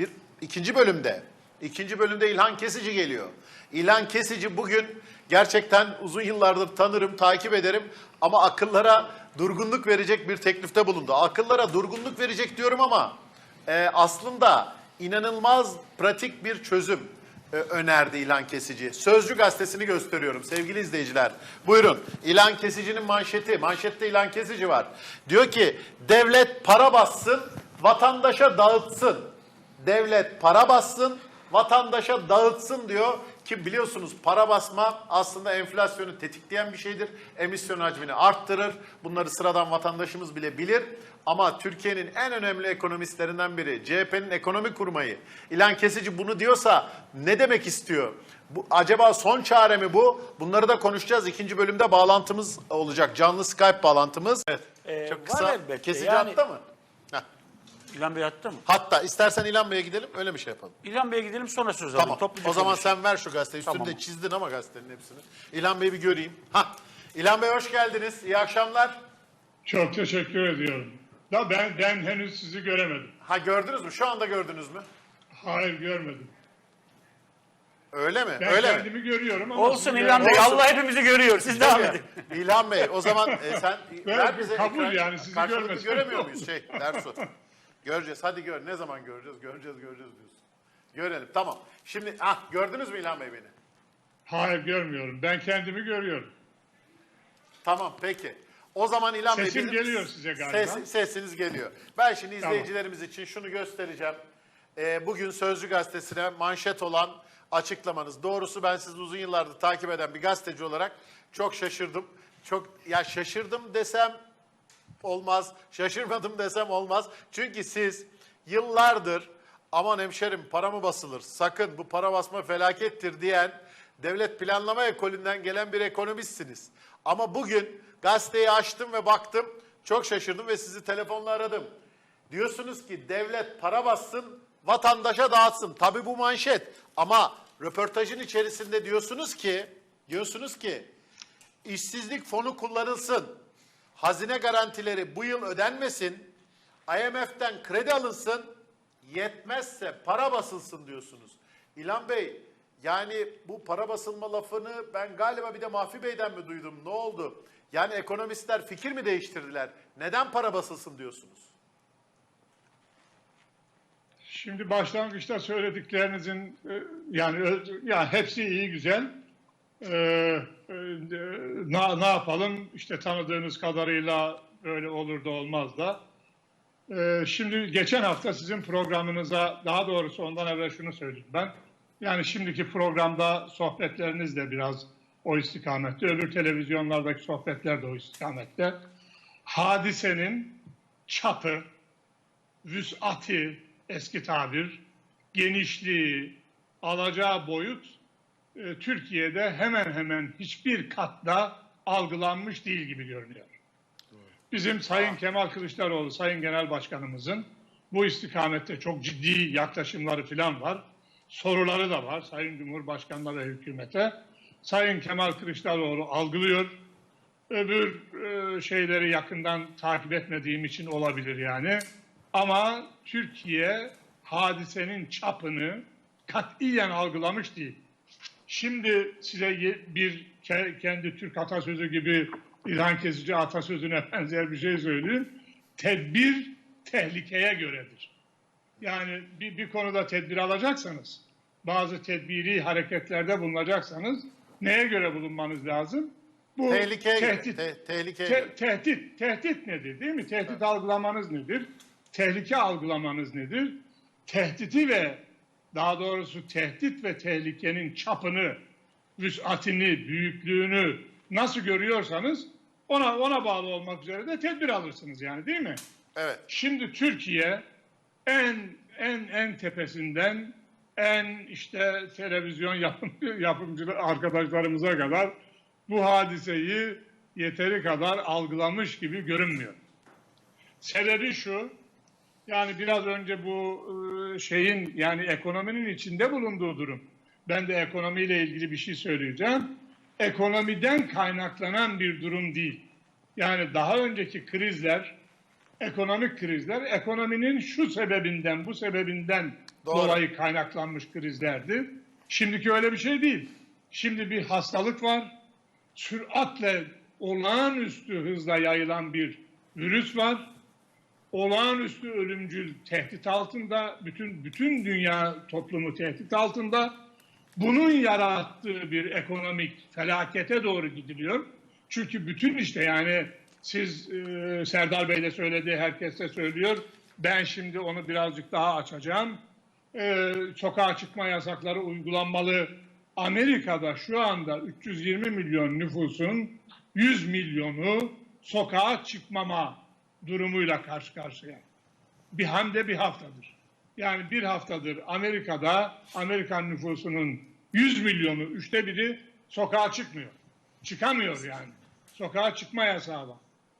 bir ikinci bölümde. ikinci bölümde İlhan Kesici geliyor. İlhan Kesici bugün gerçekten uzun yıllardır tanırım, takip ederim ama akıllara durgunluk verecek bir teklifte bulundu. Akıllara durgunluk verecek diyorum ama e, aslında inanılmaz pratik bir çözüm e, önerdi İlhan Kesici. Sözcü gazetesini gösteriyorum sevgili izleyiciler. Buyurun İlhan Kesici'nin manşeti. Manşette İlhan Kesici var. Diyor ki devlet para bassın, vatandaşa dağıtsın. Devlet para bassın, vatandaşa dağıtsın diyor. Ki biliyorsunuz para basma aslında enflasyonu tetikleyen bir şeydir. Emisyon hacmini arttırır. Bunları sıradan vatandaşımız bile bilir. Ama Türkiye'nin en önemli ekonomistlerinden biri, CHP'nin ekonomi kurmayı. İlhan Kesici bunu diyorsa ne demek istiyor? Bu, acaba son çare mi bu? Bunları da konuşacağız. İkinci bölümde bağlantımız olacak. Canlı Skype bağlantımız. Evet. Ee, Çok kısa. Kesici Yani- hatta mı? İlhan Bey attı mı? Hatta istersen İlhan Bey'e gidelim öyle bir şey yapalım. İlhan Bey'e gidelim sonra söz alalım. Tamam. Topluca o zaman konuşalım. sen ver şu gazeteyi. Üstünde Tamam. çizdin ama gazetenin hepsini. İlhan Bey'i bir göreyim. Ha. İlhan Bey hoş geldiniz. İyi akşamlar. Çok teşekkür ediyorum. Da ben ben henüz sizi göremedim. Ha gördünüz mü? Şu anda gördünüz mü? Hayır görmedim. Öyle mi? Ben Öyle mi? kendimi görüyorum ama Olsun İlhan Bey. Allah hepimizi görüyor. Siz devam edin. İlhan Bey o zaman e, sen Evet, ver bize kabul ekran- yani, sizi karşılıklı görmesem göremiyor muyuz şey Dersu? Göreceğiz. Hadi gör. Ne zaman göreceğiz? Göreceğiz, göreceğiz diyorsun. Görelim. Tamam. Şimdi ah gördünüz mü İlhan Bey beni? Hayır görmüyorum. Ben kendimi görüyorum. Tamam peki. O zaman İlhan Bey... Sesim geliyor size galiba. Ses- sesiniz geliyor. Ben şimdi Tamam. izleyicilerimiz için şunu göstereceğim. Ee, bugün Sözcü Gazetesi'ne manşet olan açıklamanız. Doğrusu ben sizi uzun yıllardır takip eden bir gazeteci olarak çok şaşırdım. Çok ya şaşırdım desem olmaz, şaşırmadım desem olmaz. Çünkü siz yıllardır aman hemşerim para mı basılır, sakın bu para basma felakettir diyen devlet planlama ekolünden gelen bir ekonomistsiniz. Ama bugün gazeteyi açtım ve baktım, çok şaşırdım ve sizi telefonla aradım. Diyorsunuz ki devlet para bassın, vatandaşa dağıtsın. Tabii bu manşet ama röportajın içerisinde diyorsunuz ki, diyorsunuz ki işsizlik fonu kullanılsın. Hazine garantileri bu yıl ödenmesin. IMF'den kredi alınsın. Yetmezse para basılsın diyorsunuz. İlhan Bey yani bu para basılma lafını ben galiba bir de Mahfi Bey'den mi duydum? Ne oldu? Yani ekonomistler fikir mi değiştirdiler? Neden para basılsın diyorsunuz? Şimdi başlangıçta söylediklerinizin e, yani ö- ya hepsi iyi güzel. Ee, e, ne, ne yapalım? İşte tanıdığınız kadarıyla böyle olur da olmaz da. Ee, şimdi geçen hafta sizin programınıza daha doğrusu ondan evvel şunu söyleyeyim ben. Yani şimdiki programda sohbetleriniz de biraz o istikamette. Öbür televizyonlardaki sohbetler de o istikamette. Hadisenin çapı, vüs'ati eski tabir, genişliği, alacağı boyut e, Türkiye'de hemen hemen hiçbir katta algılanmış değil gibi görünüyor. Bizim Sayın Kemal Kılıçdaroğlu, Sayın Genel Başkanımızın bu istikamette çok ciddi yaklaşımları falan var. Soruları da var Sayın Cumhurbaşkanı'na ve hükümete. Sayın Kemal Kılıçdaroğlu algılıyor. Öbür e, şeyleri yakından takip etmediğim için olabilir yani. Ama Türkiye hadisenin çapını katiyen algılamış değil. Şimdi size bir ke- kendi Türk atasözü gibi İlhan Kesici atasözüne benzer bir şey söyleyeyim. Tedbir tehlikeye göredir. Yani bir, bir konuda tedbir alacaksanız, bazı tedbiri hareketlerde bulunacaksanız neye göre bulunmanız lazım? Bu Tehlikeye göre, tehdit, te- tehlikeye te- göre. tehdit, tehdit nedir değil mi? Tehdit algılamanız nedir? Tehlike algılamanız nedir? Tehditi ve daha doğrusu tehdit ve tehlikenin çapını, vüsatini, büyüklüğünü nasıl görüyorsanız ona ona bağlı olmak üzere de tedbir alırsınız yani değil mi? Evet. Şimdi Türkiye en en en tepesinden en işte televizyon yapım, yapımcı arkadaşlarımıza kadar bu hadiseyi yeteri kadar algılamış gibi görünmüyor. Sebebi şu, yani biraz önce bu e, şeyin yani ekonominin içinde bulunduğu durum. Ben de ekonomiyle ilgili bir şey söyleyeceğim. Ekonomiden kaynaklanan bir durum değil. Yani daha önceki krizler, ekonomik krizler ekonominin şu sebebinden, bu sebebinden Doğru. dolayı kaynaklanmış krizlerdi. Şimdiki öyle bir şey değil. Şimdi bir hastalık var. Süratle olağanüstü hızla yayılan bir virüs var. Olağanüstü ölümcül tehdit altında. Bütün bütün dünya toplumu tehdit altında. Bunun yarattığı bir ekonomik felakete doğru gidiliyor. Çünkü bütün işte yani siz e, Serdar Bey de söyledi, herkes de söylüyor. Ben şimdi onu birazcık daha açacağım. E, sokağa çıkma yasakları uygulanmalı. Amerika'da şu anda 320 milyon nüfusun 100 milyonu sokağa çıkmama durumuyla karşı karşıya. Bir hem de bir haftadır. Yani bir haftadır Amerika'da Amerikan nüfusunun 100 milyonu üçte biri sokağa çıkmıyor. Çıkamıyor yani. Sokağa çıkma yasağı var.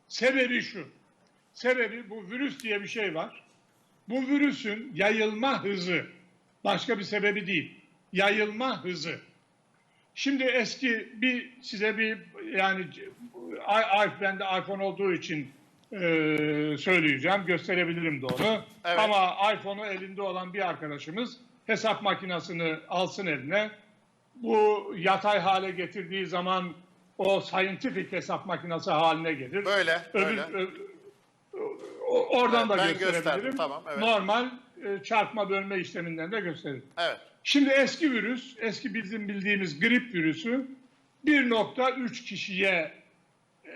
Sebebi şu. Sebebi bu virüs diye bir şey var. Bu virüsün yayılma hızı başka bir sebebi değil. Yayılma hızı. Şimdi eski bir size bir yani ben de iPhone olduğu için e, söyleyeceğim. Gösterebilirim de onu. Evet. Ama iPhone'u elinde olan bir arkadaşımız hesap makinesini alsın eline. Bu yatay hale getirdiği zaman o scientific hesap makinesi haline gelir. Böyle, Öbür- böyle. ö- oradan da Ben gösterebilirim. tamam, evet. Normal e, çarpma bölme işleminden de gösteririm. Evet. Şimdi eski virüs, eski bizim bildiğimiz grip virüsü 1.3 kişiye e,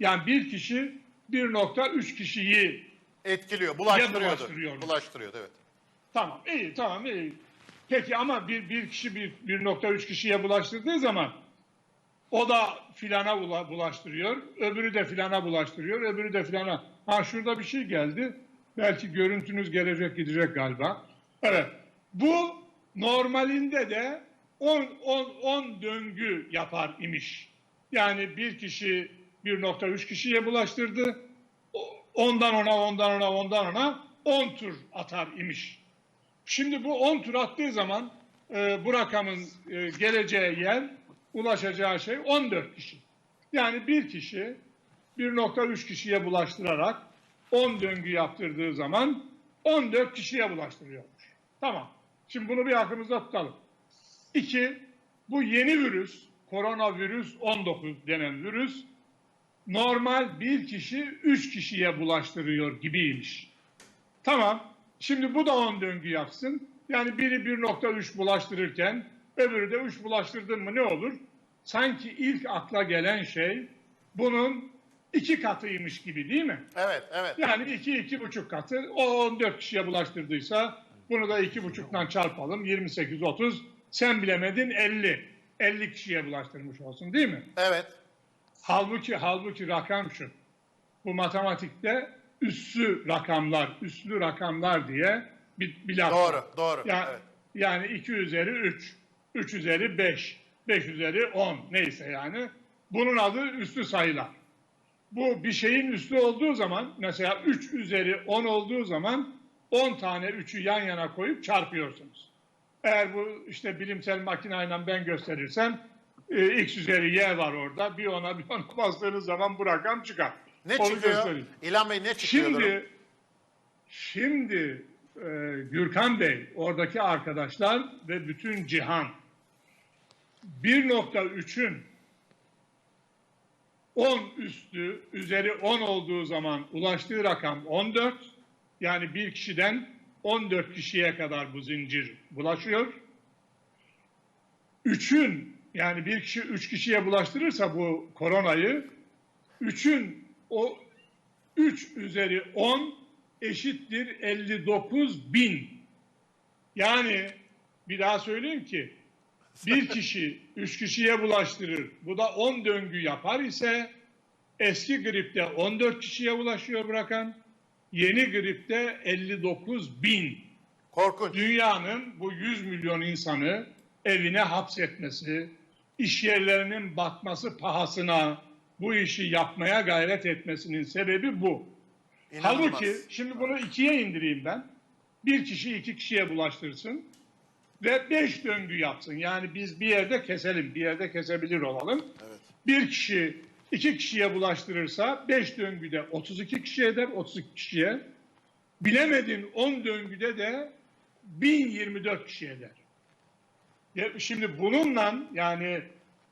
yani bir kişi 1.3 kişiyi Etkiliyor, bulaştırıyordu. bulaştırıyordu. Bulaştırıyordu, evet. tamam iyi tamam iyi. Peki ama bir, bir kişi bir 1.3 kişiye bulaştırdığı zaman o da filana bula- bulaştırıyor, öbürü de filana bulaştırıyor, öbürü de filana. Ha şurada bir şey geldi. Belki görüntünüz gelecek gidecek galiba. Evet. Bu normalinde de 10 10 10 döngü yapar imiş. Yani bir kişi 1.3 kişiye bulaştırdı. Ondan ona, ondan ona, ondan ona 10 tur atar imiş. Şimdi bu 10 tur attığı zaman e, bu rakamın e, geleceği yer, ulaşacağı şey 14 kişi. Yani bir kişi 1.3 kişiye bulaştırarak 10 döngü yaptırdığı zaman 14 kişiye bulaştırıyormuş. Tamam. Şimdi bunu bir aklımızda tutalım. İki, bu yeni virüs, koronavirüs 19 denen virüs, normal bir kişi 3 kişiye bulaştırıyor gibiymiş. Tamam. Şimdi bu da 10 döngü yapsın. Yani biri 1.3 bulaştırırken öbürü de 3 bulaştırdın mı ne olur? Sanki ilk akla gelen şey bunun iki katıymış gibi değil mi? Evet, evet. Yani iki, iki buçuk katı. O 14 kişiye bulaştırdıysa bunu da iki buçuktan çarpalım. 28, 30. Sen bilemedin 50. 50 kişiye bulaştırmış olsun değil mi? Evet. Halbuki halbuki rakam şu. Bu matematikte üssü rakamlar, üslü rakamlar diye bir, bir laf. Doğru, doğru. Ya- Evet. Yani 2 üzeri 3, 3 üzeri 5, 5 üzeri 10 neyse yani. Bunun adı üslü sayılar. Bu bir şeyin üslü olduğu zaman mesela 3 üzeri 10 olduğu zaman 10 tane 3'ü yan yana koyup çarpıyorsunuz. Eğer bu işte bilimsel makineyle ben gösterirsem e, x üzeri y var orada. Bir ona bir ona bastığınız zaman bu rakam çıkar. Ne Onu çıkıyor? göstereyim. İlhan Bey ne çıkıyor? durum? Şimdi şimdi e, Gürkan Bey, oradaki arkadaşlar ve bütün cihan 1.3'ün 10 üstü, üzeri 10 olduğu zaman ulaştığı rakam 14. Yani bir kişiden 14 kişiye kadar bu zincir bulaşıyor. 3'ün yani bir kişi 3 kişiye bulaştırırsa bu koronayı 3'ün o 3 üzeri 10 eşittir 59 bin. Yani bir daha söyleyeyim ki bir kişi 3 kişiye bulaştırır. Bu da 10 döngü yapar ise eski gripte 14 kişiye bulaşıyor bırakan. Yeni gripte 59 bin. Korkunç. Dünyanın bu 100 milyon insanı evine hapsetmesi, iş yerlerinin batması pahasına bu işi yapmaya gayret etmesinin sebebi bu. İnanılmaz. Halbuki şimdi bunu ikiye indireyim ben. Bir kişi iki kişiye bulaştırsın ve beş döngü yapsın. Yani biz bir yerde keselim, bir yerde kesebilir olalım. Evet. Bir kişi iki kişiye bulaştırırsa beş döngüde 32 kişiye eder, 32 kişiye. Bilemedin 10 döngüde de 1024 kişi eder. Şimdi bununla yani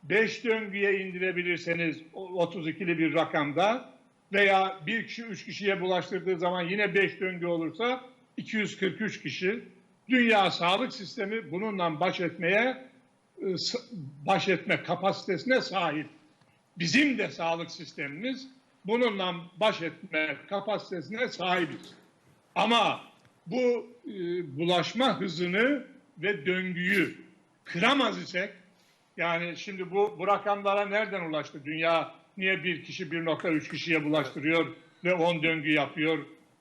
5 döngüye indirebilirseniz o 32'li bir rakamda veya bir kişi 3 kişiye bulaştırdığı zaman yine 5 döngü olursa 243 kişi. Dünya Sağlık Sistemi bununla baş etmeye s- baş etme kapasitesine sahip. Bizim de sağlık sistemimiz bununla baş etme kapasitesine sahibiz. Ama bu e, bulaşma hızını ve döngüyü kıramaz isek yani şimdi bu, bu rakamlara nereden ulaştı? Dünya niye bir kişi 1.3 kişiye bulaştırıyor ve 10 döngü yapıyor?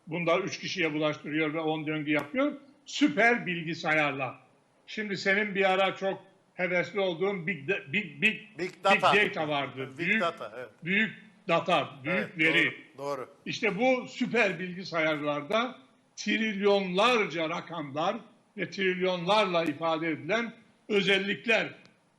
Bunda 3 kişiye bulaştırıyor ve 10 döngü yapıyor. Süper bilgisayarla. Şimdi senin bir ara çok hevesli olduğun Big, da- big, big, Big data. big data vardı. Big büyük, data, evet. büyük data, büyük Evet, veri. Doğru, doğru. İşte bu süper bilgisayarlarda trilyonlarca rakamlar ve trilyonlarla ifade edilen özellikler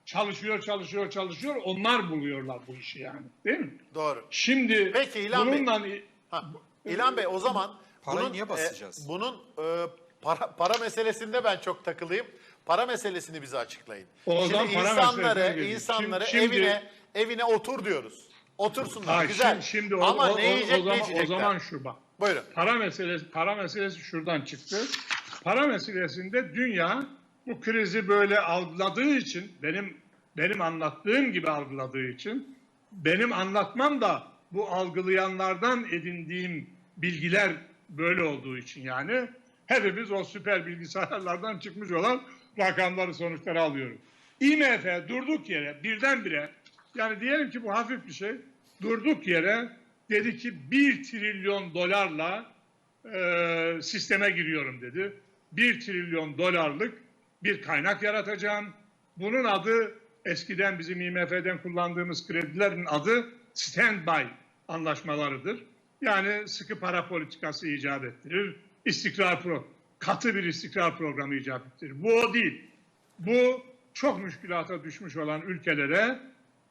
çalışıyor, çalışıyor, çalışıyor. Onlar buluyorlar bu işi yani. Değil mi? Doğru. Şimdi Peki İlhan Bey. bununla Ha, İlhan Bey o zaman Parayı bunun, niye basacağız? e, bunun e, para, para meselesinde ben çok takılayım. Para meselesini bize açıklayın. O Şimdi para insanları, insanları Şimdi- şimdi- evine evine otur diyoruz. Otursunlar Hayır, güzel. Şimdi, şimdi o, Ama o- ne o- yiyecek o zaman, ne o zaman şu bak. Buyurun. Para meselesi, para meselesi şuradan çıktı. Para meselesinde dünya bu krizi böyle algıladığı için, benim benim anlattığım gibi algıladığı için, benim anlatmam da bu algılayanlardan edindiğim bilgiler böyle olduğu için yani hepimiz o süper bilgisayarlardan çıkmış olan rakamları sonuçları alıyoruz. IMF durduk yere birdenbire yani diyelim ki bu hafif bir şey durduk yere dedi ki 1 trilyon dolarla e, sisteme giriyorum dedi. 1 trilyon dolarlık bir kaynak yaratacağım. Bunun adı eskiden bizim IMF'den kullandığımız kredilerin adı standby anlaşmalarıdır. Yani sıkı para politikası icap ettirir. İstikrar pro katı bir istikrar programı icap ettirir. Bu o değil. Bu çok müşkülata düşmüş olan ülkelere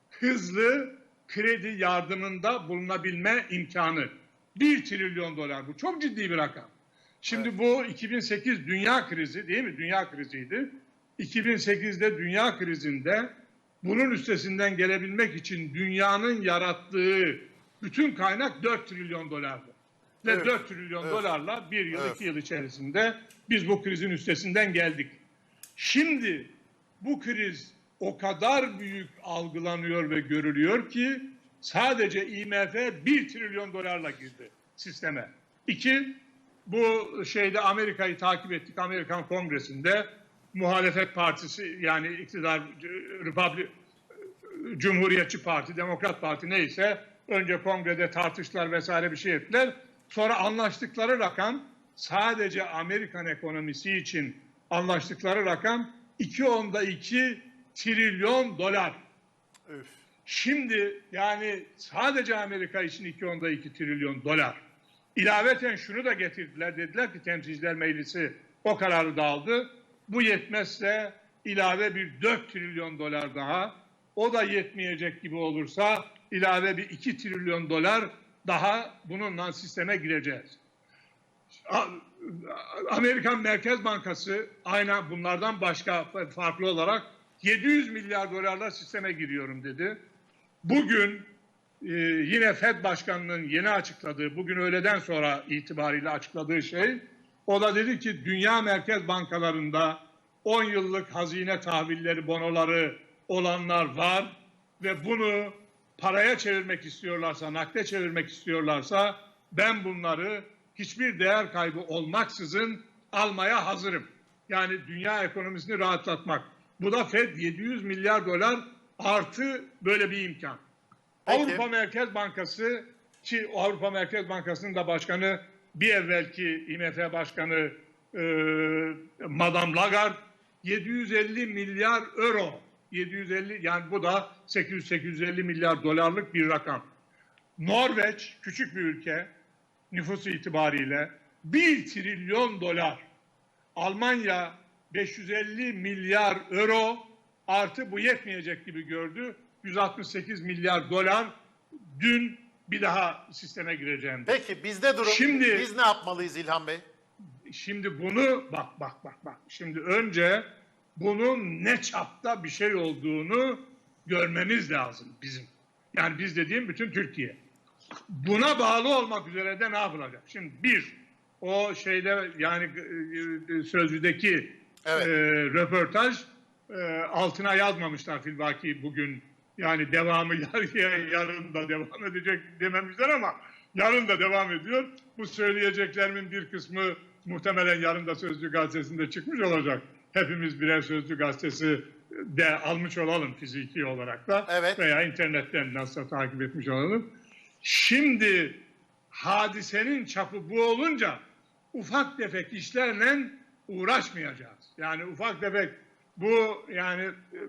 hızlı kredi yardımında bulunabilme imkanı. 1 trilyon dolar bu. Çok ciddi bir rakam. Şimdi bu 2008 dünya krizi değil mi? Dünya kriziydi. 2008'de dünya krizinde bunun üstesinden gelebilmek için dünyanın yarattığı bütün kaynak 4 trilyon dolardı. Ve Evet. 4 trilyon Evet. dolarla bir yıl, Evet. iki yıl içerisinde biz bu krizin üstesinden geldik. Şimdi bu kriz o kadar büyük algılanıyor ve görülüyor ki sadece IMF 1 trilyon dolarla girdi sisteme. İki, bu şeyde Amerika'yı takip ettik. Amerikan Kongresi'nde muhalefet partisi yani iktidar Republik Cumhuriyetçi Parti, Demokrat Parti neyse önce kongrede tartıştılar vesaire bir şey ettiler. Sonra anlaştıkları rakam sadece Amerikan ekonomisi için anlaştıkları rakam 2.2 trilyon dolar. Üf. Şimdi yani sadece Amerika için 2.2 trilyon dolar. İlaveten şunu da getirdiler. Dediler ki Temsilciler Meclisi o kararı da aldı. Bu yetmezse ilave bir 4 trilyon dolar daha. O da yetmeyecek gibi olursa ilave bir 2 trilyon dolar daha bununla sisteme gireceğiz. Amerikan Merkez Bankası aynen bunlardan başka farklı olarak 700 milyar dolarla sisteme giriyorum dedi. Bugün e, yine Fed Başkanı'nın yeni açıkladığı, bugün öğleden sonra itibariyle açıkladığı şey, o da dedi ki dünya merkez bankalarında 10 yıllık hazine tahvilleri, bonoları olanlar var ve bunu paraya çevirmek istiyorlarsa, nakde çevirmek istiyorlarsa ben bunları hiçbir değer kaybı olmaksızın almaya hazırım. Yani dünya ekonomisini rahatlatmak. Bu da Fed 700 milyar dolar artı böyle bir imkan. Peki. Avrupa Merkez Bankası ki Avrupa Merkez Bankası'nın da başkanı bir evvelki IMF Başkanı e, Madame Lagarde 750 milyar euro 750 yani bu da 800-850 milyar dolarlık bir rakam. Norveç küçük bir ülke nüfusu itibariyle 1 trilyon dolar. Almanya 550 milyar euro artı bu yetmeyecek gibi gördü. 168 milyar dolar dün bir daha sisteme gireceğim. Peki bizde durum. Şimdi- Biz ne yapmalıyız İlhan Bey? şimdi bunu bak bak bak bak. Şimdi önce bunun ne çapta bir şey olduğunu görmemiz lazım bizim. Yani biz dediğim bütün Türkiye. Buna bağlı olmak üzere de ne yapılacak? Şimdi bir, o şeyde yani e, e, sözlüdeki Evet. e, röportaj e, altına yazmamışlar filbaki bugün. Yani devamı yar, yarın da devam edecek dememişler ama yarın da devam ediyor. Bu söyleyeceklerimin bir kısmı muhtemelen yarın da Sözcü Gazetesi'nde çıkmış olacak. Hepimiz birer Sözcü Gazetesi de almış olalım fiziki olarak da Evet. veya internetten nasıl takip etmiş olalım. Şimdi hadisenin çapı bu olunca ufak tefek işlerle uğraşmayacağız. Yani ufak tefek bu yani e,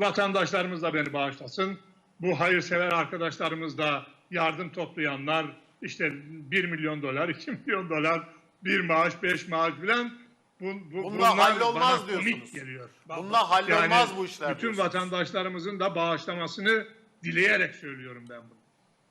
vatandaşlarımız da beni bağışlasın. Bu hayırsever arkadaşlarımız da yardım toplayanlar işte 1 milyon dolar, 2 milyon dolar, bir maaş, beş maaş filan bu, bu, Bununla hallolmaz diyorsunuz. geliyor. Bununla hallolmaz bu işler Bütün diyorsunuz. vatandaşlarımızın da bağışlamasını dileyerek söylüyorum ben bunu.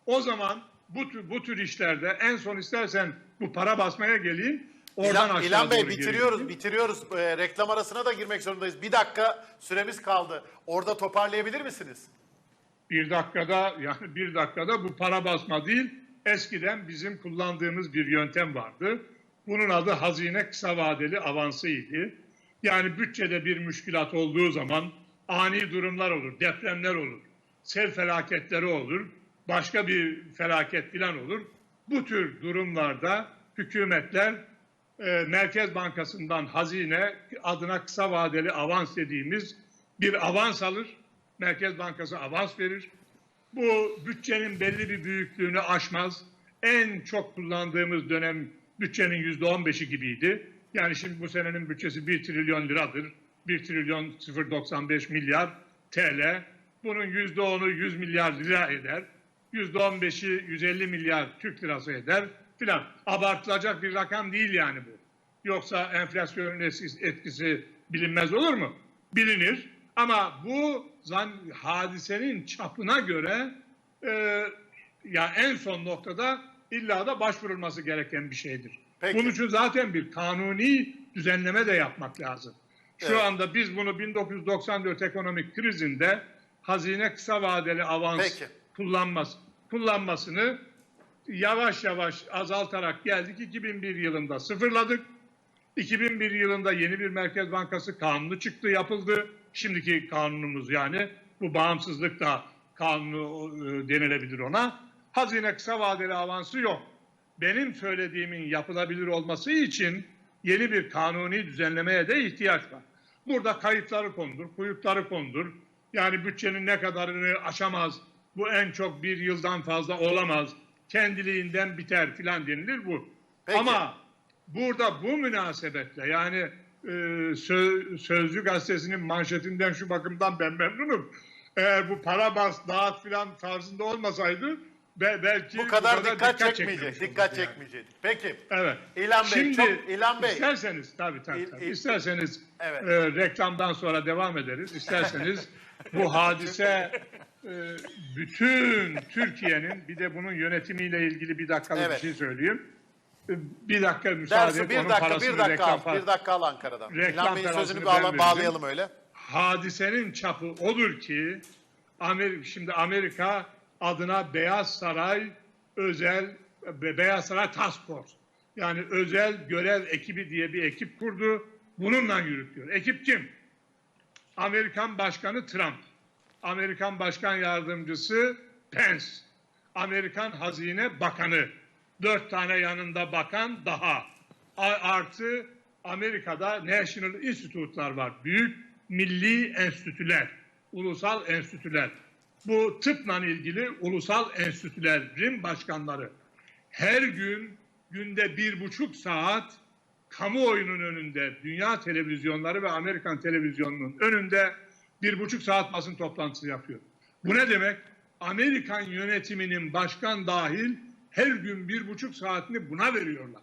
O zaman bu tür, bu tür işlerde en son istersen bu para basmaya geleyim. Oradan aşağı İlan Bey bitiriyoruz, geleyim. bitiriyoruz. Ee, reklam arasına da girmek zorundayız. Bir dakika süremiz kaldı. Orada toparlayabilir misiniz? Bir dakikada yani bir dakikada bu para basma değil. Eskiden bizim kullandığımız bir yöntem vardı. Bunun adı hazine kısa vadeli avansıydı. Yani bütçede bir müşkilat olduğu zaman ani durumlar olur, depremler olur, sel felaketleri olur, başka bir felaket falan olur. Bu tür durumlarda hükümetler e, Merkez Bankası'ndan hazine adına kısa vadeli avans dediğimiz bir avans alır. Merkez Bankası avans verir. Bu bütçenin belli bir büyüklüğünü aşmaz. En çok kullandığımız dönem bütçenin yüzde on beşi gibiydi. Yani şimdi bu senenin bütçesi 1 trilyon liradır. 1 trilyon 095 milyar TL. Bunun yüzde onu 100 milyar lira eder. Yüzde on beşi 150 milyar Türk lirası eder filan. Abartılacak bir rakam değil yani bu. Yoksa enflasyonun etkisi, etkisi bilinmez olur mu? Bilinir. Ama bu zan, hadisenin çapına göre e, ya en son noktada illa da başvurulması gereken bir şeydir. Peki. Bunun için zaten bir kanuni düzenleme de yapmak lazım. Şu Evet. anda biz bunu 1994 ekonomik krizinde hazine kısa vadeli avans Peki. kullanması, kullanmasını yavaş yavaş azaltarak geldik. 2001 yılında sıfırladık. 2001 yılında yeni bir Merkez Bankası kanunu çıktı, yapıldı. Şimdiki kanunumuz yani bu bağımsızlık da kanunu e, denilebilir ona. Hazine kısa vadeli avansı yok. Benim söylediğimin yapılabilir olması için yeni bir kanuni düzenlemeye de ihtiyaç var. Burada kayıtları kondur, kuyutları kondur. Yani bütçenin ne kadarını aşamaz, bu en çok bir yıldan fazla olamaz, kendiliğinden biter filan denilir bu. Peki. Ama burada bu münasebetle yani e, Sö- Sözcü gazetesinin manşetinden şu bakımdan ben memnunum. Eğer bu para bas dağıt filan tarzında olmasaydı be- belki Bu kadar dikkat, çekmeyecek. çekmemiş Dikkat olurdu yani. çekmeyecek. Peki. Evet. İlhan Bey, Şimdi, çok- İlhan Bey. isterseniz tabii tabii, tabii. isterseniz Evet. e, reklamdan sonra devam ederiz. İsterseniz bu hadise bütün Türkiye'nin bir de bunun yönetimiyle ilgili bir dakikalık Evet. bir şey söyleyeyim. E, Bir dakika müsaade Dersi et. bir onun dakika, bir dakika reklam al. Bir dakika al Ankara'dan. Reklam İlhan sözünü bağla, bağlayalım öyle. hadisenin çapı odur ki Amerika, şimdi Amerika adına Beyaz Saray özel Be- Beyaz Saray Task Force yani özel görev ekibi diye bir ekip kurdu. Bununla yürütüyor. Ekip kim? Amerikan Başkanı Trump, Amerikan Başkan Yardımcısı Pence, Amerikan Hazine Bakanı, dört tane yanında bakan daha, artı Amerika'da National Institute'lar var, büyük milli enstitüler, ulusal enstitüler. Bu tıpla ilgili ulusal enstitülerin başkanları her gün günde bir buçuk saat kamuoyunun önünde, dünya televizyonları ve Amerikan televizyonunun önünde bir buçuk saat basın toplantısı yapıyor. Bu ne demek? Amerikan yönetiminin başkan dahil her gün bir buçuk saatini buna veriyorlar.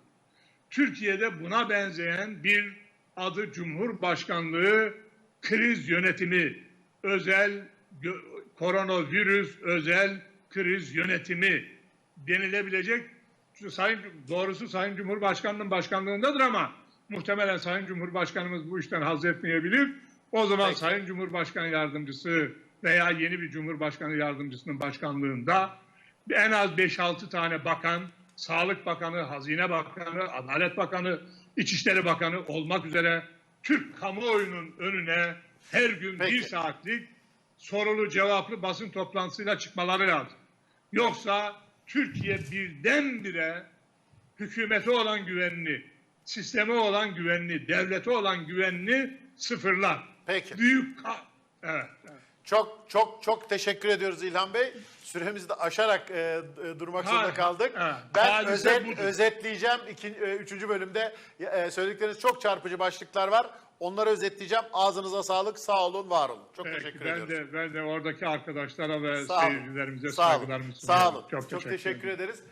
Türkiye'de buna benzeyen bir adı Cumhurbaşkanlığı kriz yönetimi, özel koronavirüs özel kriz yönetimi denilebilecek Sayın doğrusu Sayın Cumhurbaşkanı'nın başkanlığındadır ama muhtemelen Sayın Cumhurbaşkanımız bu işten haz etmeyebilir. O zaman Peki. Sayın Cumhurbaşkanı Yardımcısı veya yeni bir Cumhurbaşkanı Yardımcısının başkanlığında en az 5-6 tane bakan, Sağlık Bakanı, Hazine Bakanı, Adalet Bakanı, İçişleri Bakanı olmak üzere Türk kamuoyunun önüne her gün Peki. bir saatlik sorulu cevaplı basın toplantısıyla çıkmaları lazım. Yoksa Türkiye birdenbire hükümete olan güvenini, sisteme olan güvenini, devlete olan güvenini sıfırlar. Peki. Büyük evet, evet. Çok çok çok teşekkür ediyoruz İlhan Bey. Süremizi de aşarak e, e, durmak Ha, zorunda kaldık. evet. Ben özet, budur. özetleyeceğim. İki, e, üçüncü bölümde e, söyledikleriniz çok çarpıcı başlıklar var. Onları özetleyeceğim. Ağzınıza sağlık. Sağ olun, var olun. Çok Peki, teşekkür ben ediyoruz. de ben de oradaki arkadaşlara ve Sağ seyircilerimize Sağ saygılarımı Sağ sunuyorum. olun. Çok, Çok teşekkür, teşekkür ederiz.